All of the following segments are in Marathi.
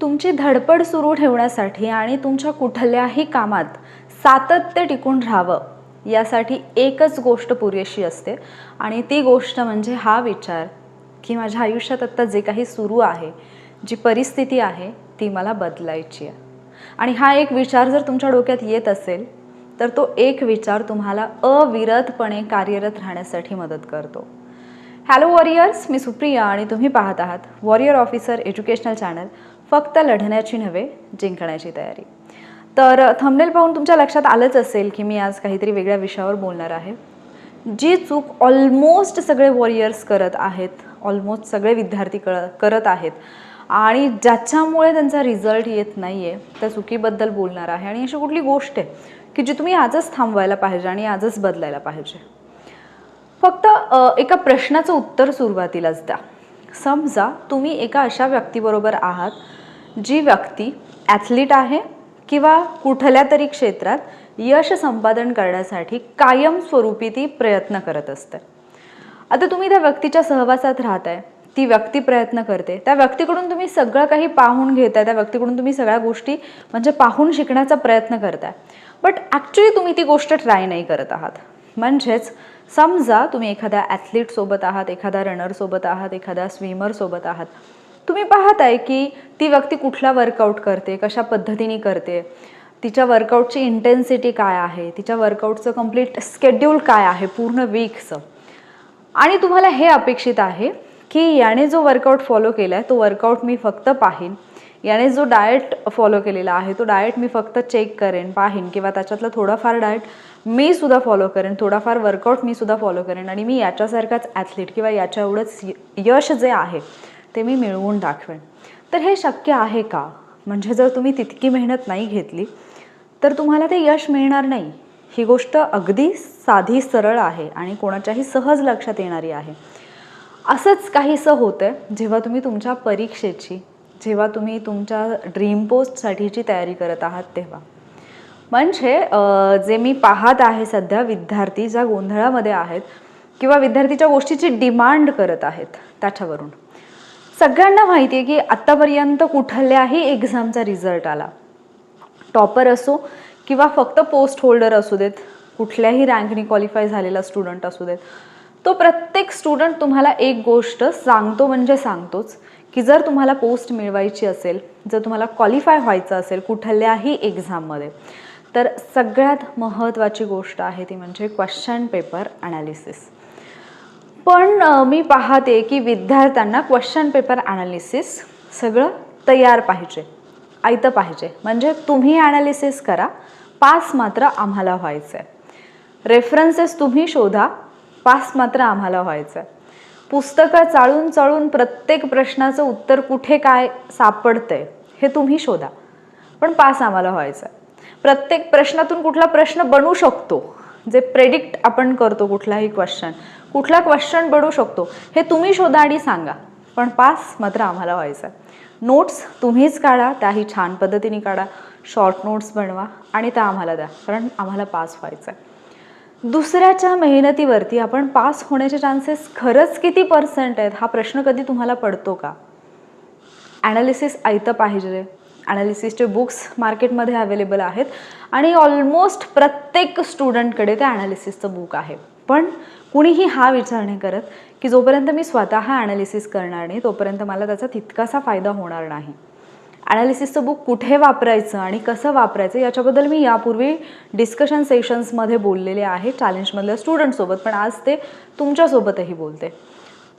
तुमची धडपड सुरू ठेवण्यासाठी आणि तुमच्या कुठल्याही कामात सातत्य टिकून राहावं यासाठी एकच गोष्ट पुरेशी असते. आणि ती गोष्ट म्हणजे हा विचार की माझ्या आयुष्यात आत्ता जे काही सुरू आहे जी परिस्थिती आहे ती मला बदलायची आहे. आणि हा एक विचार जर तुमच्या डोक्यात येत असेल तर तो एक विचार तुम्हाला अविरतपणे कार्यरत राहण्यासाठी मदत करतो. हॅलो वॉरियर्स मी सुप्रिया आणि तुम्ही पाहत आहात वॉरियर ऑफिसर एज्युकेशनल चॅनल फक्त लढण्याची नव्हे जिंकण्याची तयारी. तर थंबनेल पाहून तुमच्या लक्षात आलंच असेल की मी आज काहीतरी वेगळ्या विषयावर बोलणार आहे. जी चूक ऑलमोस्ट सगळे वॉरियर्स करत आहेत ऑलमोस्ट सगळे विद्यार्थी कळ करत आहेत आणि ज्याच्यामुळे त्यांचा रिझल्ट येत नाही आहे त्या चुकीबद्दल बोलणार आहे. आणि अशी कुठली गोष्ट आहे की जी तुम्ही आजच थांबवायला पाहिजे आणि आजच बदलायला पाहिजे. फक्त एका प्रश्नाचं उत्तर सुरुवातीलाच द्या. समजा तुम्ही एका अशा व्यक्तीबरोबर आहात जी व्यक्ती ॲथलीट आहे किंवा कुठल्या तरी क्षेत्रात यश संपादन करण्यासाठी कायमस्वरूपी ती प्रयत्न करत असते. आता तुम्ही त्या व्यक्तीच्या सहवासात राहताय ती व्यक्ती प्रयत्न करते त्या व्यक्तीकडून तुम्ही सगळं काही पाहून घेताय त्या व्यक्तीकडून तुम्ही सगळ्या गोष्टी म्हणजे पाहून शिकण्याचा प्रयत्न करताय. बट ॲक्च्युली तुम्ही ती गोष्ट ट्राय नाही करत आहात. म्हणजेच समजा तुम्ही एखाद्या ॲथलीटसोबत आहात एखाद्या रनरसोबत आहात एखाद्या स्विमरसोबत आहात. तुम्ही पाहताय की ती व्यक्ती कुठला वर्कआउट करते कशा पद्धतीने करते तिच्या वर्कआउटची इंटेन्सिटी काय आहे तिच्या वर्कआउटचं कंप्लीट स्केड्यूल काय आहे पूर्ण वीकचं आणि तुम्हाला हे अपेक्षित आहे की याने जो वर्कआउट फॉलो केला आहे तो वर्कआउट मी फक्त पाहीन. याने जो डाएट फॉलो केलेला आहे तो डाएट मी फक्त चेक करेन पाहीन किंवा त्याच्यातलं थोडंफार डाएट मी सुद्धा फॉलो करेन थोडाफार वर्कआउट मी सुद्धा फॉलो करेन आणि मी याच्यासारखाच ॲथलीट किंवा याच्या एवढंच य- यश जे आहे ते मी मिळवून दाखवेन. तर हे शक्य आहे का? म्हणजे जर तुम्ही तितकी मेहनत नाही घेतली तर तुम्हाला ते यश मिळणार नाही. ही गोष्ट अगदी साधी सरळ आहे आणि कोणाच्याही सहज लक्षात येणारी आहे. असंच काहीसं होतं जेव्हा तुम्ही तुमच्या परीक्षेची जेव्हा तुम्ही तुमच्या ड्रीम पोस्टसाठीची तयारी करत आहात तेव्हा. म्हणजे जे मी पाहत आहे सध्या विद्यार्थी ज्या गोंधळामध्ये आहेत किंवा विद्यार्थीच्या गोष्टीची डिमांड करत आहेत त्याच्यावरून. सगळ्यांना माहिती आहे की आत्तापर्यंत कुठल्याही एक्झामचा रिझल्ट आला. टॉपर असो किंवा फक्त पोस्ट होल्डर असू देत कुठल्याही रँकने क्वालिफाय झालेला स्टुडंट असू देत तो प्रत्येक स्टुडंट तुम्हाला एक गोष्ट सांगतो म्हणजे सांगतोच की जर तुम्हाला पोस्ट मिळवायची असेल जर तुम्हाला क्वालिफाय व्हायचं असेल कुठल्याही एक्झाममध्ये तर सगळ्यात महत्त्वाची गोष्ट आहे ती म्हणजे क्वेश्चन पेपर ॲनालिसिस पण मी पाहते की विद्यार्थ्यांना क्वेश्चन पेपर ॲनालिसिस सगळं तयार पाहिजे ऐतं पाहिजे. म्हणजे तुम्ही ॲनालिसिस करा पास मात्र आम्हाला व्हायचं आहे रेफरन्सेस तुम्ही शोधा पास मात्र आम्हाला व्हायचं आहे पुस्तकं चाळून चाळून प्रत्येक प्रश्नाचं उत्तर कुठे काय सापडतंय हे तुम्ही शोधा. पण पास आम्हाला व्हायचं आहे प्रत्येक प्रश्नातून कुठला प्रश्न बनू शकतो जे प्रेडिक्ट आपण करतो कुठलाही क्वेश्चन कुठला क्वेश्चन बनू शकतो हे तुम्ही शोधा आणि सांगा. पण पास मात्र आम्हाला व्हायचं आहे नोट्स तुम्हीच काढा त्याही छान पद्धतीने काढा. शॉर्ट नोट्स बनवा आणि त्या आम्हाला द्या कारण आम्हाला पास व्हायचं आहे दुसऱ्याच्या मेहनतीवरती आपण पास होण्याचे चान्सेस खरंच किती पर्सेंट आहेत हा प्रश्न कधी तुम्हाला पडतो का? ॲनालिसिस ऐतं पाहिजे. ॲनालिसिसचे बुक्स मार्केटमध्ये अवेलेबल आहेत. आणि ऑलमोस्ट प्रत्येक स्टुडंटकडे ते ॲनालिसिसचं बुक आहे. पण कुणीही हा विचार नाही करत की जोपर्यंत मी स्वतः ॲनालिसिस करणार नाही तोपर्यंत मला त्याचा तितकासा फायदा होणार नाही. ॲनालिसिसचं बुक कुठे वापरायचं आणि कसं वापरायचं याच्याबद्दल मी यापूर्वी डिस्कशन सेशन्समध्ये बोललेले आहे चॅलेंजमधल्या स्टुडंटसोबत पण आज ते तुमच्यासोबतही बोलते.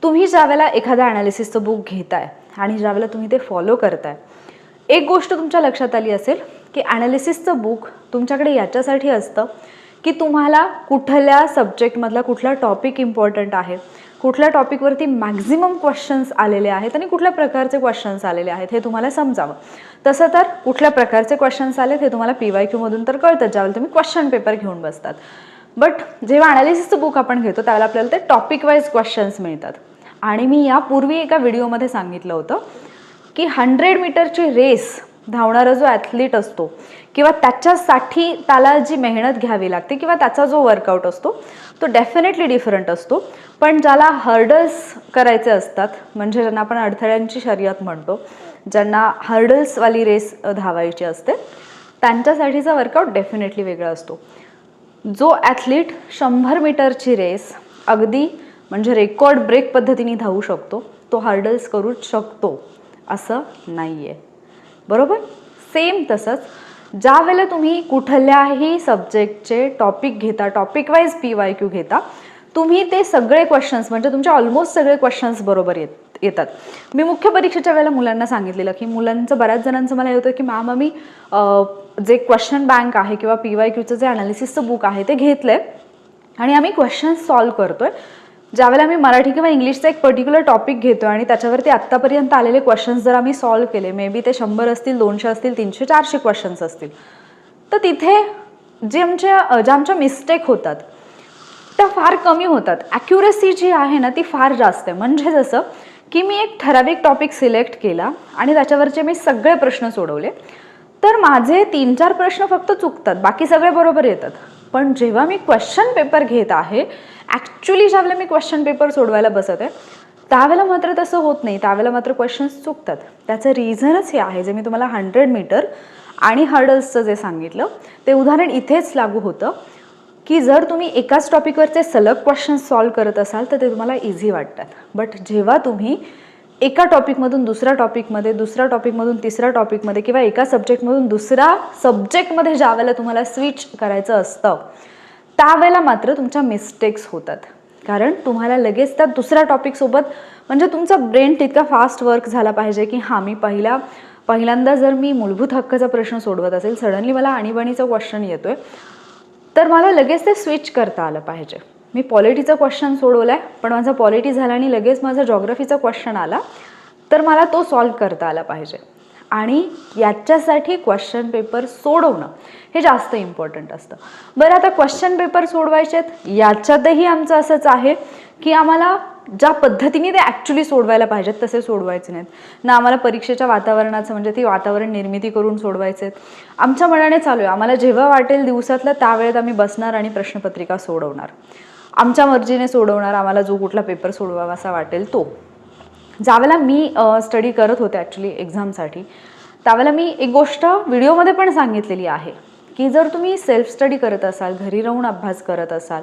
तुम्ही ज्यावेळेला एखाद्या ॲनालिसिसचं बुक घेताय आणि ज्यावेळेला तुम्ही ते फॉलो करताय एक गोष्ट तुमच्या लक्षात आली असेल की ॲनालिसिसचं बुक तुमच्याकडे याच्यासाठी असतं की तुम्हाला कुठल्या सब्जेक्टमधला कुठला टॉपिक इम्पॉर्टंट आहे कुठल्या टॉपिकवरती मॅक्झिमम क्वेश्चन्स आलेले आहेत आणि कुठल्या प्रकारचे क्वेश्चन्स आलेले आहेत हे तुम्हाला समजावं. तसं तर कुठल्या प्रकारचे क्वेश्चन्स आलेत हे तुम्हाला पी वाय क्यूमधून तर कळतं ज्यावेळेला तुम्ही क्वेश्चन पेपर घेऊन बसतात. बट जेव्हा ॲनालिसिसचं बुक आपण घेतो त्यावेळेला आपल्याला ते टॉपिक वाईज क्वेश्चन्स मिळतात. आणि मी यापूर्वी एका व्हिडिओमध्ये सांगितलं होतं की हंड्रेड मीटरची रेस धावणारा जो ॲथलीट असतो किंवा त्याच्यासाठी त्याला जी मेहनत घ्यावी लागते किंवा त्याचा जो वर्कआउट असतो तो डेफिनेटली डिफरंट असतो. पण ज्याला हर्डल्स करायचे असतात म्हणजे ज्यांना आपण अडथळ्यांची शर्यत म्हणतो ज्यांना हर्डल्सवाली रेस धावायची असते त्यांच्यासाठीचा वर्कआउट डेफिनेटली वेगळा असतो. जो ॲथलीट शंभर मीटरची रेस अगदी म्हणजे रेकॉर्ड ब्रेक पद्धतीने धावू शकतो तो हर्डल्स करू शकतो. असं नाही आहे बरोबर? सेम तसंच ज्या वेळेला तुम्ही कुठल्याही सब्जेक्टचे टॉपिक घेता topic wise P Y Q घेता तुम्ही ते सगळे क्वेश्चन्स म्हणजे तुमचे ऑलमोस्ट सगळे क्वेश्चन्स बरोबर येत येतात. मी मुख्य परीक्षेच्या वेळेला मुलांना सांगितलेलं की मुलांचं बऱ्याच जणांचं मला येतं होतं की मॅम आम्ही जे क्वेश्चन बँक आहे किंवा पी वाय क्यूचं जे अनालिसिसचं बुक आहे ते घेतलं आहे आणि आम्ही क्वेश्चन्स सॉल्व आहे ज्यावेळेला मी मराठी किंवा इंग्लिशचा एक पर्टिक्युलर टॉपिक घेतो आणि त्याच्यावरती आत्तापर्यंत आलेले क्वेश्चन्स जर आम्ही सॉल्व केले मे बी ते शंभर असतील दोनशे असतील तीनशे चारशे क्वेश्चन्स असतील. तर तिथे जे आमच्या ज्या आमच्या मिस्टेक होतात त्या फार कमी होतात. ॲक्युरेसी जी आहे ना ती फार जास्त आहे. म्हणजे जसं की मी एक ठराविक टॉपिक सिलेक्ट केला आणि त्याच्यावरचे मी सगळे प्रश्न सोडवले. तर माझे तीन चार प्रश्न फक्त चुकतात. बाकी सगळे बरोबर येतात. पण जेव्हा मी क्वेश्चन पेपर घेत आहे ॲक्च्युली ज्यावेळेला मी क्वेश्चन पेपर सोडवायला बसत आहे त्यावेळेला मात्र तसं होत नाही. त्यावेळेला मात्र क्वेश्चन्स चुकतात. त्याचं रिझनच हे आहे. जे मी तुम्हाला हंड्रेड मीटर आणि हर्डल्सचं जे सांगितलं ते उदाहरण इथेच लागू होतं की जर तुम्ही एकाच टॉपिकवरचे सलग क्वेश्चन्स सॉल्व करत असाल तर ते तुम्हाला इझी वाटतात. बट जेव्हा तुम्ही एका टॉपिकमधून दुसऱ्या टॉपिकमध्ये दुसऱ्या टॉपिकमधून तिसऱ्या टॉपिकमध्ये किंवा एका सब्जेक्टमधून दुसऱ्या सब्जेक्टमध्ये ज्या वेळेला तुम्हाला स्विच करायचं असतं त्यावेळेला मात्र तुमच्या मिस्टेक्स होतात. कारण तुम्हाला लगेच त्या दुसऱ्या टॉपिकसोबत म्हणजे तुमचा ब्रेन तितका फास्ट वर्क झाला पाहिजे की हां मी पहिला पहिल्यांदा जर मी मूलभूत हक्काचा प्रश्न सोडवत असेल सडनली मला आणीबाणीचा क्वेश्चन येतोय तर मला लगेच ते स्विच करता आलं पाहिजे. मी पॉलिटीचा क्वेश्चन सोडवला आहे पण माझा पॉलिटी झाला आणि लगेच माझा जॉग्रफीचा क्वेश्चन आला तर मला तो सॉल्व करता आला पाहिजे. आणि याच्यासाठी क्वेश्चन पेपर सोडवणं हे जास्त इम्पॉर्टंट असतं. बरं आता क्वेश्चन पेपर सोडवायचे आहेत याच्यातही आमचं असंच आहे की आम्हाला ज्या पद्धतीने ते ॲक्च्युली सोडवायला पाहिजेत तसे सोडवायचे नाहीत. ना आम्हाला परीक्षेच्या वातावरणाचं म्हणजे ती वातावरण निर्मिती करून सोडवायचे आहेत. आमच्या मनाने चालू आहे. आम्हाला जेव्हा वाटेल दिवसातलं त्यावेळेत आम्ही बसणार आणि प्रश्नपत्रिका सोडवणार. आमच्या मर्जीने सोडवणार आम्हाला जो कुठला पेपर सोडवावासा वाटेल तो. ज्यावेळेला मी स्टडी करत होते ॲक्च्युली एक्झामसाठी त्यावेळेला मी एक गोष्ट व्हिडिओमध्ये पण सांगितलेली आहे की जर तुम्ही सेल्फ स्टडी करत असाल घरी राहून अभ्यास करत असाल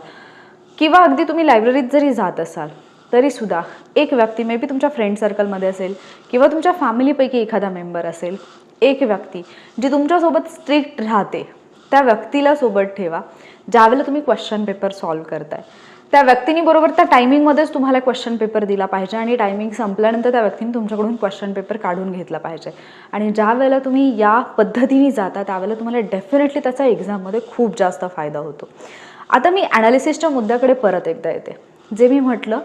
किंवा अगदी तुम्ही लायब्ररीत जरी जात असाल तरीसुद्धा एक व्यक्ती मे बी तुमच्या फ्रेंड सर्कलमध्ये असेल किंवा तुमच्या फॅमिलीपैकी एखादा मेंबर असेल एक व्यक्ती जी तुमच्यासोबत स्ट्रिक्ट राहते त्या व्यक्तीला सोबत ठेवा ज्यावेळेला तुम्ही क्वेश्चन पेपर सॉल्व करताय. त्या व्यक्तीने बरोबर त्या टायमिंगमध्येच तुम्हाला क्वेश्चन पेपर दिला पाहिजे आणि टायमिंग संपल्यानंतर त्या व्यक्तीने तुमच्याकडून क्वेश्चन पेपर काढून घेतला पाहिजे. आणि ज्या वेळेला तुम्ही या पद्धतीने जाता त्यावेळेला तुम्हाला डेफिनेटली त्याचा एक्झाममध्ये खूप जास्त फायदा होतो. आता मी ॲनालिसिसच्या मुद्द्याकडे परत एकदा येते. जे मी म्हटलं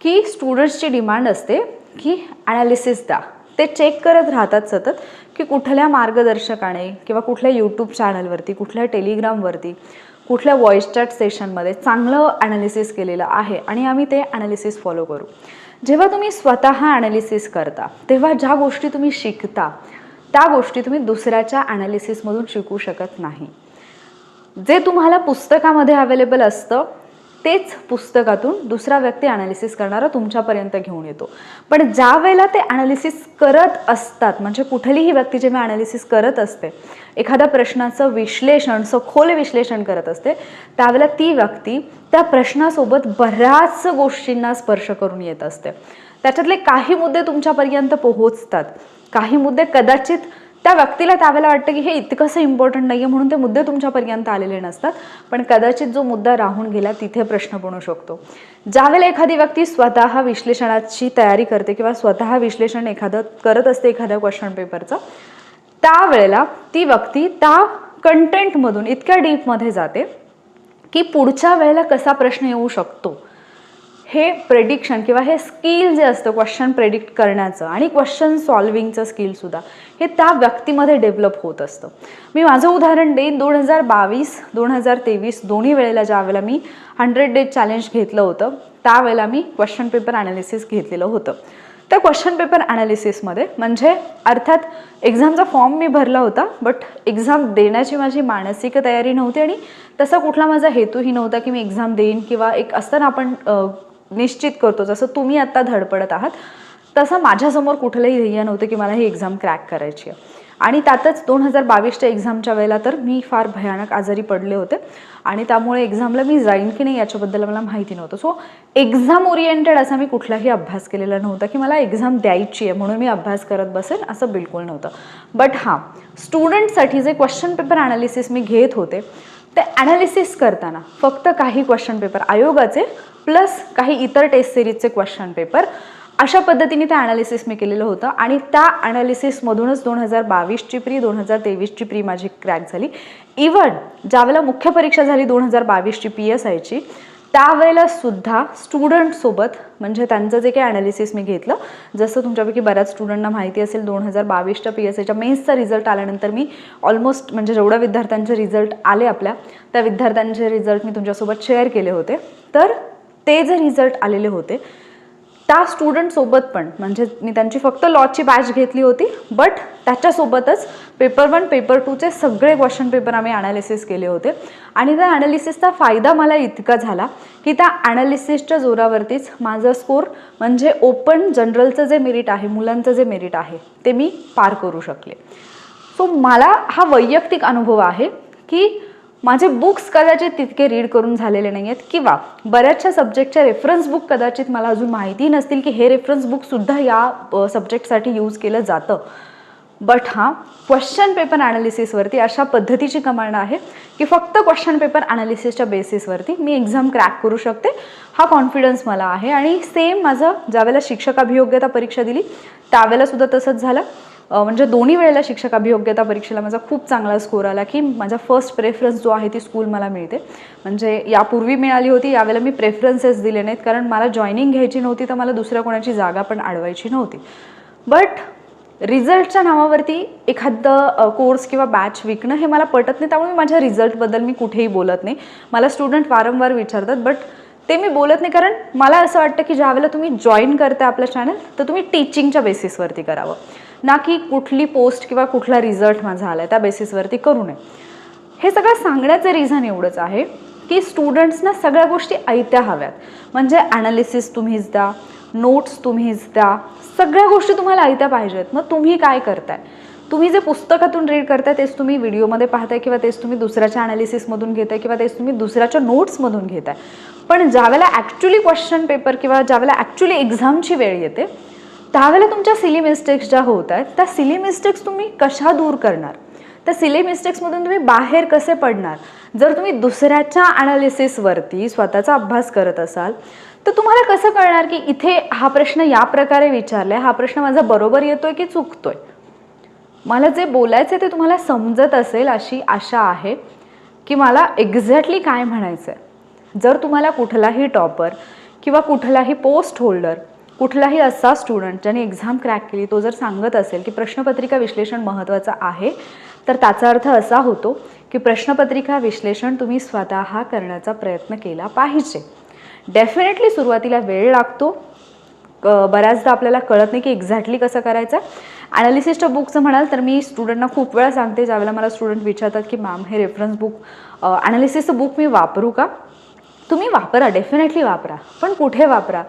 की स्टुडंट्सची डिमांड असते की ॲनालिसिस द्या. ते चेक करत राहतात सतत की कुठल्या मार्गदर्शकाने किंवा कुठल्या यूट्यूब चॅनलवरती कुठल्या टेलिग्रामवरती कुठल्या व्हॉइस चॅट सेशनमध्ये चांगलं ॲनालिसिस केलेलं आहे आणि आम्ही ते ॲनालिसिस फॉलो करू. जेव्हा तुम्ही स्वतः ॲनालिसिस करता तेव्हा ज्या गोष्टी तुम्ही शिकता त्या गोष्टी तुम्ही दुसऱ्याच्या ॲनालिसिसमधून शिकू शकत नाही. जे तुम्हाला पुस्तकामध्ये अवेलेबल असतं तेच पुस्तकातून दुसरा व्यक्ती ॲनालिसिस करणारा तुमच्यापर्यंत घेऊन येतो. पण ज्या वेळेला ते ॲनालिसिस करत असतात म्हणजे कुठलीही व्यक्ती जेव्हा ॲनालिसिस करत असते एखाद्या प्रश्नाचं विश्लेषण सखोल विश्लेषण करत असते त्यावेळेला ती व्यक्ती त्या प्रश्नासोबत बऱ्याच गोष्टींना स्पर्श करून येत असते. त्याच्यातले काही मुद्दे तुमच्यापर्यंत पोहोचतात. काही मुद्दे कदाचित त्या व्यक्तीला त्यावेळेला वाटतं की हे इतकंसं इम्पॉर्टंट नाही आहे म्हणून ते मुद्दे तुमच्यापर्यंत आलेले नसतात. पण कदाचित जो मुद्दा राहून गेला तिथे प्रश्न बनू शकतो. ज्यावेळेला एखादी व्यक्ती स्वतः विश्लेषणाची तयारी करते किंवा स्वतः विश्लेषण एखादं करत असते एखाद्या क्वेश्चन पेपरचं त्यावेळेला ती व्यक्ती त्या कंटेंटमधून इतक्या डीपमध्ये जाते की पुढच्या वेळेला कसा प्रश्न येऊ शकतो. हे प्रेडिक्शन किंवा हे स्किल जे असतं क्वेश्चन प्रेडिक्ट करण्याचं आणि क्वेश्चन सॉल्विंगचं स्किलसुद्धा हे त्या व्यक्तीमध्ये डेव्हलप होत असतं. मी माझं उदाहरण देईन. दोन हजार बावीस दोन हजार तेवीस दोन्ही वेळेला ज्या वेळेला मी हंड्रेड डेज चॅलेंज घेतलं होतं त्यावेळेला मी क्वेश्चन पेपर ॲनालिसिस घेतलेलं होतं. त्या क्वेश्चन पेपर ॲनालिसिसमध्ये म्हणजे अर्थात एक्झामचा फॉर्म मी भरला होता बट एक्झाम देण्याची माझी मानसिक तयारी नव्हती आणि तसा कुठला माझा हेतूही नव्हता की मी एक्झाम देईन किंवा एक असताना आपण निश्चित करतो. जसं तुम्ही आत्ता धडपडत आहात तसं माझ्यासमोर कुठलंही ध्येय नव्हतं की मला ही एक्झाम क्रॅक करायची आहे. आणि त्यातच दोन हजार बावीसच्या एक्झामच्या वेळेला तर मी फार भयानक आजारी पडले होते. आणि त्यामुळे एक्झामला मी जाईन की नाही याच्याबद्दल मला माहिती नव्हतं. सो एक्झाम ओरिएंटेड असा मी कुठलाही अभ्यास केलेला नव्हता की मला एक्झाम द्यायची आहे म्हणून मी अभ्यास करत बसेन असं बिलकुल नव्हतं. बट हां स्टुडंटसाठी जे क्वेश्चन पेपर ॲनालिसिस मी घेत होते ते ॲनालिसिस करताना फक्त काही क्वेश्चन पेपर आयोगाचे प्लस काही इतर टेस्ट सिरीजचे क्वेश्चन पेपर अशा पद्धतीने ते ॲनालिसिस मी केलेलं होतं आणि त्या ॲनालिसिसमधूनच दोन हजार बावीसची प्री दोन हजार तेवीसची प्री माझी क्रॅक झाली. इवन ज्यावेळेला मुख्य परीक्षा झाली दोन हजार बावीसची पी एस आयची त्यावेळेलासुद्धा स्टुडंटसोबत म्हणजे त्यांचं जे काही ॲनालिसिस मी घेतलं जसं तुमच्यापैकी बऱ्याच स्टुडंटना माहिती असेल दोन हजार बावीसच्या पी एस आयच्या मेन्सचा रिझल्ट आल्यानंतर मी ऑलमोस्ट म्हणजे जेवढ्या विद्यार्थ्यांचे रिझल्ट आले आपल्या त्या विद्यार्थ्यांचे रिझल्ट मी तुमच्यासोबत शेअर केले होते. तर ते जे रिझल्ट आलेले होते त्या स्टुडंटसोबत पण म्हणजे मी त्यांची फक्त लॉची बॅच घेतली होती बट त्याच्यासोबतच पेपर वन पेपर टूचे सगळे क्वेश्चन पेपर आम्ही ॲनालिसिस केले होते. आणि त्या ॲनालिसिसचा फायदा मला इतका झाला की त्या ॲनालिसिसच्या जोरावरतीच माझा स्कोर म्हणजे ओपन जनरलचं जे मेरिट आहे मुलांचं जे मेरिट आहे ते मी पार करू शकले. सो मला हा वैयक्तिक अनुभव आहे की माझे बुक्स कदाचित तितके रीड करून झालेले नाही आहेत किंवा बऱ्याचशा सब्जेक्टच्या रेफरन्स बुक कदाचित मला अजून माहिती नसतील की हे रेफरन्स बुकसुद्धा या सब्जेक्टसाठी यूज केलं जातं. बट हां क्वेश्चन पेपर ॲनालिसिसवरती अशा पद्धतीची कमांड आहे की फक्त क्वेश्चन पेपर ॲनालिसिसच्या बेसिसवरती मी एक्झाम क्रॅक करू शकते. हा कॉन्फिडन्स मला आहे आणि सेम माझं ज्यावेळेला शिक्षक अभियोग्यता परीक्षा दिली त्यावेळेलासुद्धा तसंच झालं. म्हणजे दोन्ही वेळेला शिक्षक अभियोग्यता परीक्षेला माझा खूप चांगला स्कोर आला की माझा फर्स्ट प्रेफरन्स जो आहे ती स्कूल मला मिळते. म्हणजे यापूर्वी मिळाली होती यावेळेला मी प्रेफरन्सेस दिले नाहीत कारण मला जॉईनिंग घ्यायची नव्हती तर मला दुसऱ्या कोणाची जागा पण अडवायची नव्हती. बट रिझल्टच्या नावावरती एखादं कोर्स किंवा बॅच विकणं हे मला पटत नाही त्यामुळे माझ्या रिझल्टबद्दल मी कुठेही बोलत नाही. मला स्टुडंट वारंवार विचारतात बट ते मी बोलत नाही कारण मला असं वाटतं की ज्यावेळेला तुम्ही जॉईन करता आपलं चॅनल तर तुम्ही टीचिंगच्या बेसिसवरती करावं. ना की कुठली पोस्ट किंवा कुठला रिझल्ट माझा आला आहे त्या बेसिसवरती करू नये. हे सगळं सांगण्याचं रिझन एवढंच आहे की स्टुडंट्सना सगळ्या गोष्टी ऐत्या हव्यात. म्हणजे ॲनालिसिस तुम्हीच द्या नोट्स तुम्हीच द्या सगळ्या गोष्टी तुम्हाला ऐत्या पाहिजेत. मग तुम्ही काय करताय? तुम्ही जे पुस्तकातून रीड करताय तेच तुम्ही व्हिडिओमध्ये पाहताय किंवा तेच तुम्ही दुसऱ्याच्या ॲनालिसिसमधून घेताय किंवा तेच तुम्ही दुसऱ्याच्या नोट्समधून घेताय. पण ज्यावेळेला ॲक्च्युली क्वेश्चन पेपर किंवा ज्यावेळेला ॲक्च्युली एक्झामची वेळ येते त्यावेळेला तुमच्या सिली मिस्टेक्स ज्या होत आहेत त्या सिली मिस्टेक्स तुम्ही कशा दूर करणार? त्या सिली मिस्टेक्समधून तुम्ही बाहेर कसे पडणार? जर तुम्ही दुसऱ्याच्या ॲनालिसिसवरती स्वतःचा अभ्यास करत असाल तर तुम्हाला कसं कळणार की इथे हा प्रश्न या प्रकारे विचारलाय हा प्रश्न माझा बरोबर येतोय की चुकतोय? मला जे बोलायचं ते तुम्हाला समजत असेल अशी आशा आहे की मला एक्झॅक्टली काय म्हणायचं आहे जर तुम्हाला कुठलाही टॉपर किंवा कुठलाही पोस्ट होल्डर कुठलाही असा स्टुडंट ज्याने एक्झाम क्रॅक केली तो जर सांगत असेल की प्रश्नपत्रिका विश्लेषण महत्त्वाचं आहे तर त्याचा अर्थ असा होतो की प्रश्नपत्रिका विश्लेषण तुम्ही स्वतः करण्याचा प्रयत्न केला पाहिजे. डेफिनेटली सुरुवातीला वेळ लागतो. बऱ्याचदा आपल्याला कळत नाही की एक्झॅक्टली कसं करायचं. ॲनालिसिसच्या बुकचं म्हणाल तर मी स्टुडंटना खूप वेळा सांगते ज्यावेळेला मला स्टुडंट विचारतात की मॅम हे रेफरन्स बुक ॲनालिसिसचं बुक मी वापरू का? तुम्ही वापरा डेफिनेटली वापरा पण कुठे वापरा?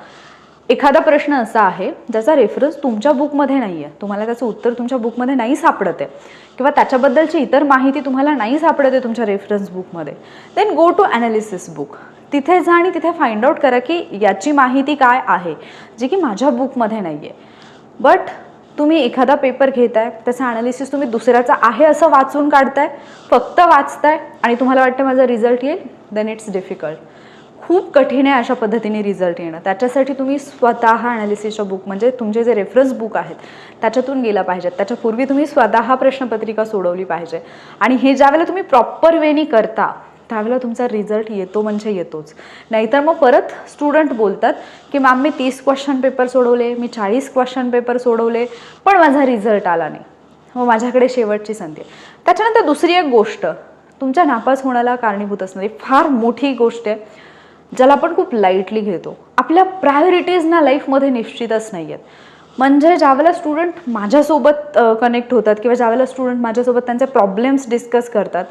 एखादा प्रश्न असा आहे ज्याचा रेफरन्स तुमच्या बुकमध्ये नाही आहे तुम्हाला त्याचं उत्तर तुमच्या बुकमध्ये नाही सापडत. आहे किंवा त्याच्याबद्दलची इतर माहिती तुम्हाला नाही सापडत आहे तुमच्या रेफरन्स बुकमध्ये then go to analysis book तिथे जा आणि तिथे फाइंड आउट करा की याची माहिती काय आहे जी की माझ्या बुकमध्ये नाही आहे बट तुम्ही एखादा पेपर घेताय त्याचं ॲनालिसिस तुम्ही दुसऱ्याचा आहे असं वाचून काढताय फक्त वाचताय आणि तुम्हाला वाटतं माझा रिझल्ट येईल देन इट्स डिफिकल्ट खूप कठीण आहे अशा पद्धतीने रिझल्ट येणं. त्याच्यासाठी तुम्ही स्वतः ॲनालिसिसच्या बुक म्हणजे तुमचे जे रेफरन्स बुक आहेत त्याच्यातून गेला पाहिजेत. त्याच्यापूर्वी तुम्ही स्वतः प्रश्नपत्रिका सोडवली पाहिजे. आणि हे ज्यावेळेला तुम्ही प्रॉपर वेनी करता त्यावेळेला तुमचा रिझल्ट येतो म्हणजे येतोच. नाहीतर मग परत स्टुडंट बोलतात की मॅम मी तीस क्वेश्चन पेपर सोडवले मी चाळीस क्वेश्चन पेपर सोडवले पण माझा रिझल्ट आला नाही. मग माझ्याकडे शेवटची संधी आहे. त्याच्यानंतर दुसरी एक गोष्ट तुमच्या नापास होण्याला कारणीभूत असणारी फार मोठी गोष्ट आहे ज्याला आपण खूप लाईटली घेतो. आपल्या प्रायोरिटीज ना लाईफमध्ये निश्चितच नाही आहेत म्हणजे ज्यावेळेला स्टुडंट माझ्यासोबत कनेक्ट होतात किंवा ज्यावेळेला स्टुडंट माझ्यासोबत त्यांचे प्रॉब्लेम्स डिस्कस करतात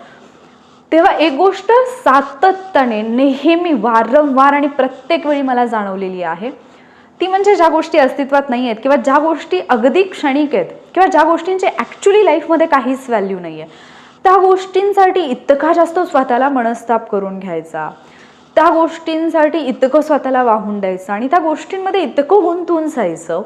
तेव्हा एक गोष्ट सातत्याने नेहमी वारंवार आणि प्रत्येक वेळी मला जाणवलेली आहे. ती म्हणजे ज्या गोष्टी अस्तित्वात नाही आहेत किंवा ज्या गोष्टी अगदी क्षणिक आहेत किंवा ज्या गोष्टींचे ॲक्च्युली लाईफमध्ये काहीच व्हॅल्यू नाही आहे त्या गोष्टींसाठी इतका जास्त स्वतःला मनस्ताप करून घ्यायचा. त्या गोष्टींसाठी इतकं स्वतःला वाहून द्यायचं आणि त्या गोष्टींमध्ये इतकं गुंतून जायचं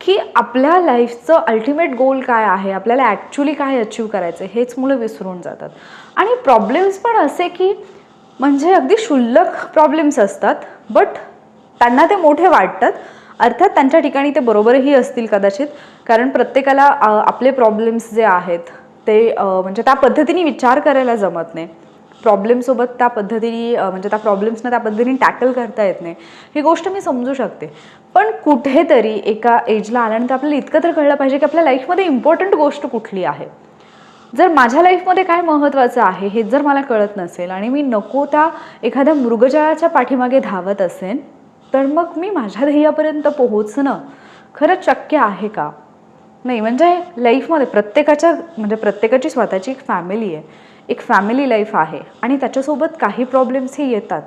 की आपल्या लाईफचं अल्टिमेट गोल काय आहे आपल्याला ॲक्च्युली काय अचीव करायचं आहे हेच मुलं विसरून जातात. आणि प्रॉब्लेम्स पण असे की म्हणजे अगदी क्षुल्लक प्रॉब्लेम्स असतात बट त्यांना ते मोठे वाटतात. अर्थात त्यांच्या ठिकाणी ते बरोबरही असतील कदाचित कारण प्रत्येकाला आपले प्रॉब्लेम्स जे आहेत ते म्हणजे त्या पद्धतीने विचार करायला जमत नाही. प्रॉब्लेमसोबत त्या पद्धतीने म्हणजे त्या प्रॉब्लेम्सना त्या पद्धतीने टॅकल करता येत नाही. ही गोष्ट मी समजू शकते. पण कुठेतरी एका एजला आल्यानंतर आपल्याला इतकं तर कळलं पाहिजे की आपल्या लाईफमध्ये इम्पॉर्टंट गोष्ट कुठली आहे. जर माझ्या लाईफमध्ये काय महत्त्वाचं आहे हे जर मला कळत नसेल आणि मी नको त्या एखाद्या मृगजळाच्या पाठीमागे धावत असेन तर मग मी माझ्या ध्येयापर्यंत पोहोचणं खरंच शक्य आहे का? नाही म्हणजे लाईफमध्ये प्रत्येकाच्या म्हणजे प्रत्येकाची स्वतःची एक फॅमिली आहे. एक फॅमिली लाईफ आहे आणि त्याच्यासोबत काही प्रॉब्लेम्सही येतात.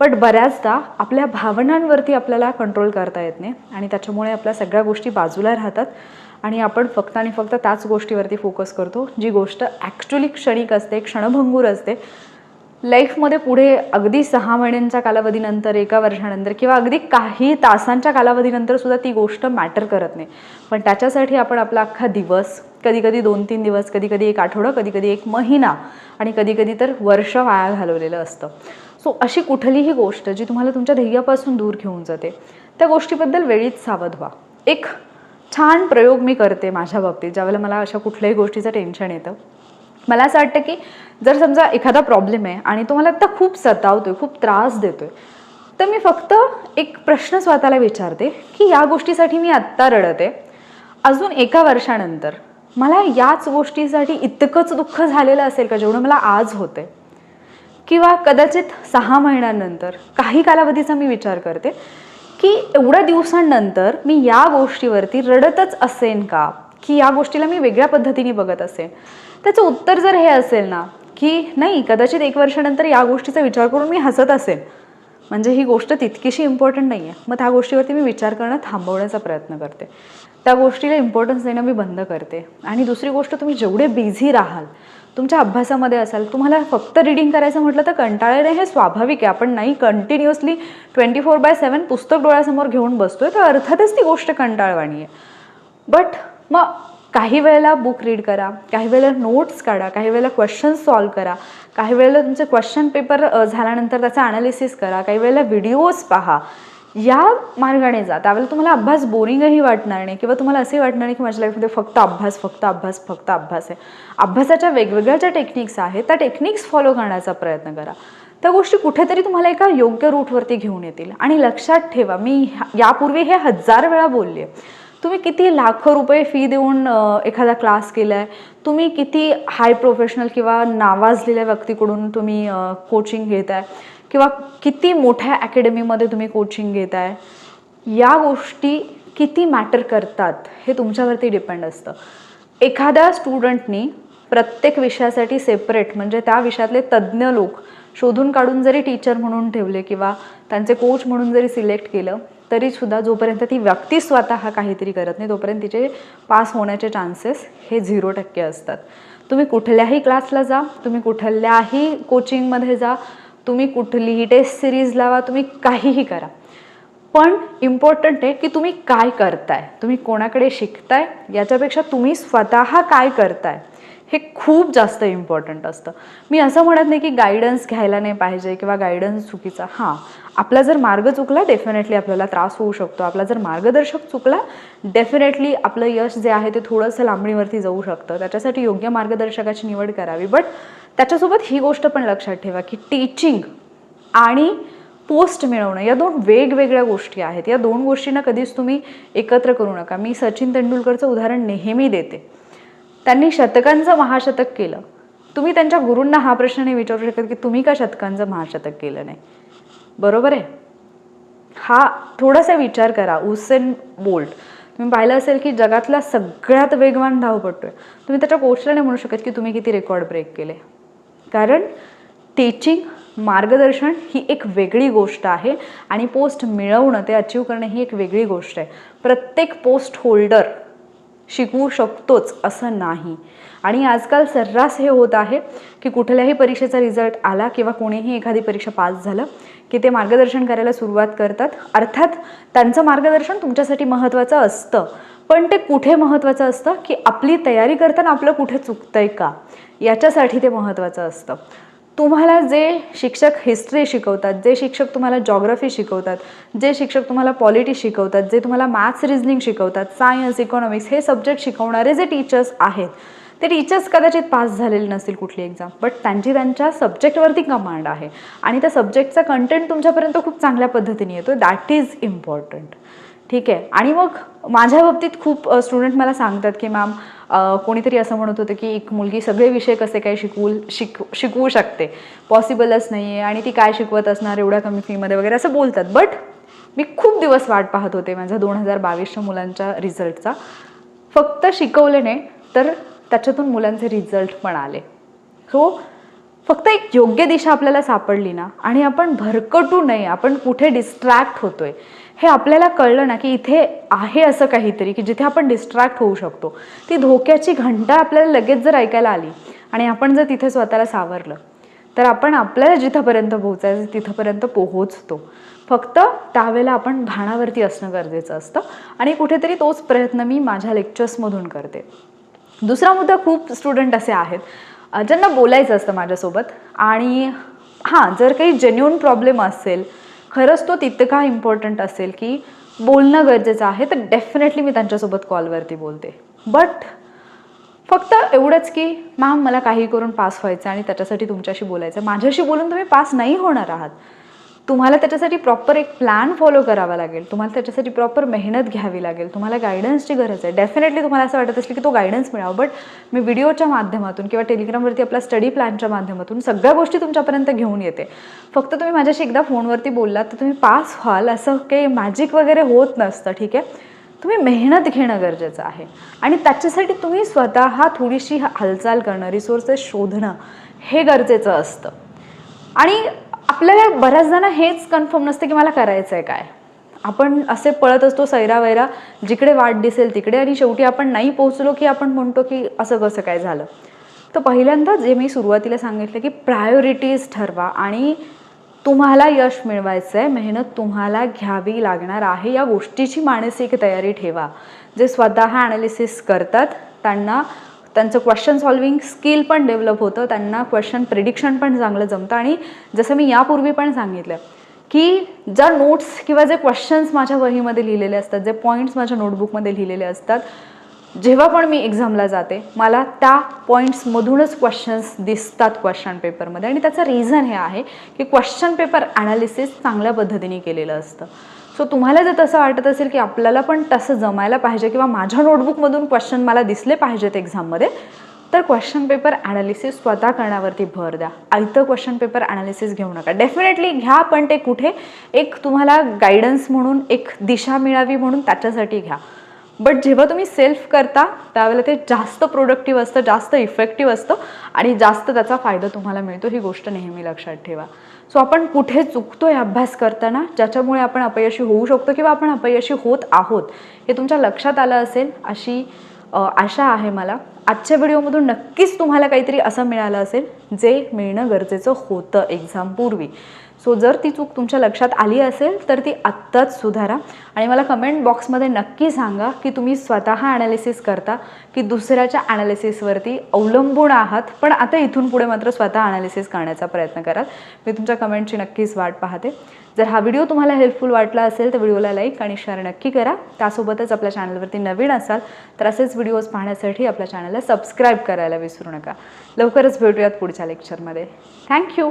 बट बऱ्याचदा आपल्या भावनांवरती आपल्याला कंट्रोल करता येत नाही आणि त्याच्यामुळे आपल्या सगळ्या गोष्टी बाजूला राहतात. आणि आपण फक्त आणि फक्त त्याच गोष्टीवरती फोकस करतो जी गोष्ट ॲक्च्युली क्षणिक असते क्षणभंगूर असते. लाईफमध्ये पुढे अगदी सहा महिन्यांच्या कालावधीनंतर एका वर्षानंतर किंवा अगदी काही तासांच्या कालावधीनंतर सुद्धा ती गोष्ट मॅटर करत नाही. पण त्याच्यासाठी आपण आपला अख्खा दिवस कधी कधी दोन तीन दिवस कधी कधी एक आठवडा कधी कधी एक महिना आणि कधी कधी तर वर्ष वाया घालवलेलं असतं. सो अशी कुठलीही गोष्ट जी तुम्हाला तुमच्या ध्येयापासून दूर घेऊन जाते त्या गोष्टीबद्दल वेळीच सावध व्हा. एक छान प्रयोग मी करते माझ्या बाबतीत ज्यावेळेला मला अशा कुठल्याही गोष्टीचं टेन्शन येतं. मला असं वाटतं की जर समजा एखादा प्रॉब्लेम आहे आणि तो मला आता खूप सतावतोय खूप त्रास देतोय तर मी फक्त एक प्रश्न स्वतःला विचारते की या गोष्टीसाठी मी आत्ता रडते. अजून एका वर्षानंतर मला याच गोष्टीसाठी इतकंच दुःख झालेलं असेल का जेवढं मला आज होते किंवा कदाचित सहा महिन्यांनंतर काही कालावधीचा मी विचार करते की एवढ्या दिवसांनंतर मी या गोष्टीवरती रडतच असेन का? की या गोष्टीला मी वेगळ्या पद्धतीने बघत असेन? त्याचं उत्तर जर हे असेल ना की नाही कदाचित एक वर्षानंतर या गोष्टीचा विचार करून मी हसत असेल. म्हणजे ही गोष्ट तितकीशी इम्पॉर्टंट नाही आहे मग त्या गोष्टीवरती मी विचार करणं थांबवण्याचा प्रयत्न करते. त्या गोष्टीला इम्पॉर्टन्स देणं मी बंद करते. आणि दुसरी गोष्ट तुम्ही जेवढे बिझी राहाल तुमच्या अभ्यासामध्ये असाल तुम्हाला फक्त रिडिंग करायचं म्हटलं तर कंटाळणे हे स्वाभाविक आहे. आपण नाही continuously twenty four by seven पुस्तक डोळ्यासमोर घेऊन बसतोय तर अर्थातच ती गोष्ट कंटाळवाणी आहे. बट मग काही वेळेला बुक रीड करा काही वेळेला नोट्स काढा काही वेळेला क्वेश्चन्स सॉल्व करा काही वेळेला तुमचे क्वेश्चन पेपर झाल्यानंतर त्याचा ॲनालिसिस करा काही वेळेला व्हिडिओज पहा. या मार्गाने जा. त्यावेळेला तुम्हाला अभ्यास बोरिंगही वाटणार नाही किंवा तुम्हाला असे वाटणार नाही की माझ्या लाईफमध्ये फक्त अभ्यास फक्त अभ्यास फक्त अभ्यास आहे. अभ्यासाच्या वेगवेगळ्या ज्या टेक्निक्स आहेत त्या टेक्निक्स फॉलो करण्याचा प्रयत्न करा. त्या गोष्टी कुठेतरी तुम्हाला एका योग्य रूटवरती घेऊन येतील. आणि लक्षात ठेवा मी यापूर्वी हे हजार वेळा बोलली. आहे तुम्ही किती लाखो रुपये फी देऊन एखादा क्लास केला आहे तुम्ही किती हाय प्रोफेशनल किंवा नावाजलेल्या व्यक्तीकडून तुम्ही कोचिंग घेत आहे किंवा किती मोठ्या अकॅडमीमध्ये तुम्ही कोचिंग घेत आहे या गोष्टी किती मॅटर करतात हे तुमच्यावरती डिपेंड असतं. एखाद्या स्टुडंटनी प्रत्येक विषयासाठी सेपरेट म्हणजे त्या विषयातले तज्ज्ञ लोक शोधून काढून जरी टीचर म्हणून ठेवले किंवा त्यांचे कोच म्हणून जरी सिलेक्ट केलं तरीसुद्धा जोपर्यंत ती व्यक्ती स्वतः काहीतरी करत नाही तोपर्यंत तिचे पास होण्याचे चान्सेस हे झिरो टक्के असतात. तुम्ही कुठल्याही क्लासला जा तुम्ही कुठल्याही कोचिंगमध्ये जा तुम्ही कुठलीही टेस्ट सिरीज लावा तुम्ही काहीही करा. पण इम्पॉर्टंट आहे की तुम्ही काय करताय तुम्ही कोणाकडे शिकताय याच्यापेक्षा तुम्ही स्वतः काय करताय हे खूप जास्त इम्पॉर्टंट असतं. मी असं म्हणत नाही की गायडन्स घ्यायला नाही पाहिजे किंवा गायडन्स चुकीचा. हां आपला जर मार्ग चुकला डेफिनेटली आपल्याला त्रास होऊ शकतो. आपला जर मार्गदर्शक चुकला डेफिनेटली आपलं यश जे आहे ते थोडंसं लांबणीवरती जाऊ शकतं. त्याच्यासाठी योग्य मार्गदर्शकाची निवड करावी. बट त्याच्यासोबत ही गोष्ट पण लक्षात ठेवा की टीचिंग आणि पोस्ट मिळवणं या दोन वेगवेगळ्या गोष्टी आहेत. या दोन गोष्टींना कधीच तुम्ही एकत्र करू नका. मी सचिन तेंडुलकरचं उदाहरण नेहमी देते. त्यांनी शतकांचं महाशतक केलं. तुम्ही त्यांच्या गुरूंना हा प्रश्न नाही विचारू शकत की तुम्ही का शतकांचं महाशतक केलं नाही? बरोबर आहे? हा थोडासा विचार करा उसेन बोल्ट तुम्ही पाहिलं असेल की जगातला सगळ्यात वेगवान धावपटू आहे तुम्ही त्याच्या कोचला नाही म्हणू शकत की तुम्ही किती रेकॉर्ड ब्रेक केले. कारण टीचिंग मार्गदर्शन ही एक वेगळी गोष्ट आहे आणि पोस्ट मिळवणं ते अचीव करणं ही एक वेगळी गोष्ट आहे. प्रत्येक पोस्ट होल्डर शिकवू शकतोच असं नाही. आणि आजकाल सर्रास हे होत आहे की कुठल्याही परीक्षेचा रिझल्ट आला किंवा कोणीही एखादी परीक्षा पास झालं की ते मार्गदर्शन करायला सुरुवात करतात. अर्थात त्यांचं मार्गदर्शन तुमच्यासाठी महत्त्वाचं असतं. पण ते कुठे महत्त्वाचं असतं? की आपली तयारी करताना आपलं कुठे चुकतंय का? याच्यासाठी ते महत्त्वाचं असतं. तुम्हाला जे शिक्षक हिस्ट्री शिकवतात जे शिक्षक तुम्हाला जॉग्रफी शिकवतात जे शिक्षक तुम्हाला पॉलिटी शिकवतात जे तुम्हाला मॅथ्स रिजनिंग शिकवतात सायन्स इकॉनॉमिक्स हे सब्जेक्ट शिकवणारे जे टीचर्स आहेत ते टीचर्स कदाचित पास झालेले नसतील कुठली एक्झाम बट त्यांची त्यांच्या सब्जेक्टवरती कमांड आहे. आणि त्या सब्जेक्टचा कंटेंट तुमच्यापर्यंत खूप चांगल्या पद्धतीने येतो. दॅट इज इम्पॉर्टंट ठीक आहे? आणि मग माझ्या बाबतीत खूप स्टुडंट मला सांगतात की मॅम कोणीतरी असं म्हणत होतं की एक मुलगी सगळे विषय कसे काय शिकवू शिक शिकवू शकते. पॉसिबलच नाही आहे आणि ती काय शिकवत असणार एवढ्या कमी फीमध्ये वगैरे असं बोलतात. बट मी खूप दिवस वाट पाहत होते माझ्या दोन हजार बावीसच्या मुलांच्या रिझल्टचा. फक्त शिकवले नाही तर त्याच्यातून मुलांचे रिझल्ट पण आले सो फक्त एक योग्य दिशा आपल्याला सापडली ना आणि आपण भरकटू नये. आपण कुठे डिस्ट्रॅक्ट होतोय. हे आपल्याला कळलं ना की इथे आहे असं काहीतरी की जिथे आपण डिस्ट्रॅक्ट होऊ शकतो. ती धोक्याची घंटा आपल्याला लगेच जर ऐकायला आली आणि आपण जर तिथे स्वतःला सावरलं तर आपण आपल्याला जिथंपर्यंत पोहोचायचं तिथंपर्यंत पोहोचतो. फक्त त्यावेळेला आपण भाणावरती असणं गरजेचं असतं आणि कुठेतरी तोच प्रयत्न मी माझ्या लेक्चर्समधून करते. दुसरा मुद्दा खूप स्टुडंट असे आहेत ज्यांना बोलायचं असतं माझ्यासोबत आणि हां जर काही जेन्युन प्रॉब्लेम असेल खरंच तो तितका इम्पॉर्टंट असेल की बोलणं गरजेचं आहे तर डेफिनेटली मी त्यांच्यासोबत कॉलवरती बोलते. बट फक्त एवढंच की मॅम मला काही करून पास व्हायचं आणि त्याच्यासाठी तुमच्याशी बोलायचं. माझ्याशी बोलून तुम्ही पास नाही होणार आहात. तुम्हाला त्याच्यासाठी प्रॉपर एक प्लॅन फॉलो करावा लागेल. तुम्हाला त्याच्यासाठी प्रॉपर मेहनत घ्यावी लागेल. तुम्हाला गायडन्सची गरज आहे. डेफिनेटली तुम्हाला असं वाटत असेल की तो गायडन्स मिळावा बट मी व्हिडिओच्या माध्यमातून किंवा टेलिग्रामवरती आपला स्टडी प्लॅनच्या माध्यमातून सगळ्या गोष्टी तुमच्यापर्यंत घेऊन येते. फक्त तुम्ही माझ्याशी एकदा फोनवरती बोललात तर तुम्ही पास व्हाल असं काही मॅजिक वगैरे होत नसतं ठीक आहे? तुम्ही मेहनत घेणं गरजेचं आहे. आणि त्याच्यासाठी तुम्ही स्वतः थोडीशी हालचाल करणं रिसोर्सेस शोधणं हे गरजेचं असतं. आणि आपल्याला बऱ्याचदा हेच कन्फर्म नसतं की मला करायचं आहे काय. आपण असे पळत असतो सैरावैरा जिकडे वाट दिसेल तिकडे. आणि शेवटी आपण नाही पोहोचलो की आपण म्हणतो की असं कसं काय झालं. तर पहिल्यांदा जे मी सुरुवातीला सांगितलं की प्रायोरिटीज ठरवा आणि तुम्हाला यश मिळवायचं आहे मेहनत तुम्हाला घ्यावी लागणार आहे. या गोष्टीची मानसिक तयारी ठेवा. जे स्वतः ॲनालिसिस करतात त्यांना त्यांचं क्वेश्चन सॉल्विंग स्किल पण डेव्हलप होतं त्यांना क्वेश्चन प्रिडिक्शन पण चांगलं जमतं. आणि जसं मी यापूर्वी पण सांगितलं की ज्या नोट्स किंवा जे क्वेश्चन्स माझ्या वहीमध्ये लिहिलेले असतात जे पॉईंट्स माझ्या नोटबुकमध्ये लिहिलेले असतात जेव्हा पण मी एक्झामला जाते मला त्या पॉईंट्समधूनच क्वेश्चन्स दिसतात क्वेश्चन पेपरमध्ये आणि त्याचं रिझन हे आहे की क्वेश्चन पेपर ॲनालिसिस चांगल्या पद्धतीने केलेलं असतं. सो तुम्हाला जर तसं वाटत असेल की आपल्याला पण तसं जमायला पाहिजे किंवा माझ्या नोटबुकमधून क्वेश्चन मला दिसले पाहिजेत एक्झाममध्ये तर क्वेश्चन पेपर ॲनालिसिस स्वतः करण्यावरती भर द्या. आयतं क्वेश्चन पेपर ॲनालिसिस घेऊ नका. डेफिनेटली घ्या पण ते कुठे? एक तुम्हाला गायडन्स म्हणून एक दिशा मिळावी म्हणून त्याच्यासाठी घ्या. बट जेव्हा तुम्ही सेल्फ करता त्यावेळेला ते जास्त प्रोडक्टिव्ह असतं जास्त इफेक्टिव्ह असतं आणि जास्त त्याचा फायदा तुम्हाला मिळतो. ही गोष्ट नेहमी लक्षात ठेवा. सो आपण कुठे चुकतो आहे अभ्यास करताना ज्याच्यामुळे आपण अपयशी होऊ शकतो किंवा आपण अपयशी होत आहोत हे तुमच्या लक्षात आलं असेल अशी आशा आहे मला. आजच्या व्हिडिओमधून नक्कीच तुम्हाला काहीतरी असं मिळालं असेल जे मिळणं गरजेचं होतं एक्झामपूर्वी सो जर ती चूक तुमच्या लक्षात आली असेल तर ती आत्ताच सुधारा. आणि मला कमेंट बॉक्समध्ये नक्की सांगा की तुम्ही स्वतः ॲनालिसिस करता की दुसऱ्याच्या ॲनालिसिसवरती अवलंबून आहात पण आता इथून पुढे मात्र स्वतः ॲनालिसिस करण्याचा प्रयत्न कराल. मी तुमच्या कमेंटची नक्कीच वाट पाहते. जर हा व्हिडिओ तुम्हाला हेल्पफुल वाटला असेल तर व्हिडिओला लाईक आणि शेअर नक्की करा. त्यासोबतच आपल्या चॅनलवरती नवीन असाल तर असेच व्हिडिओज पाहण्यासाठी आपल्या चॅनलला सबस्क्राईब करायला विसरू नका. लवकरच भेटूयात पुढच्या लेक्चरमध्ये थँक्यू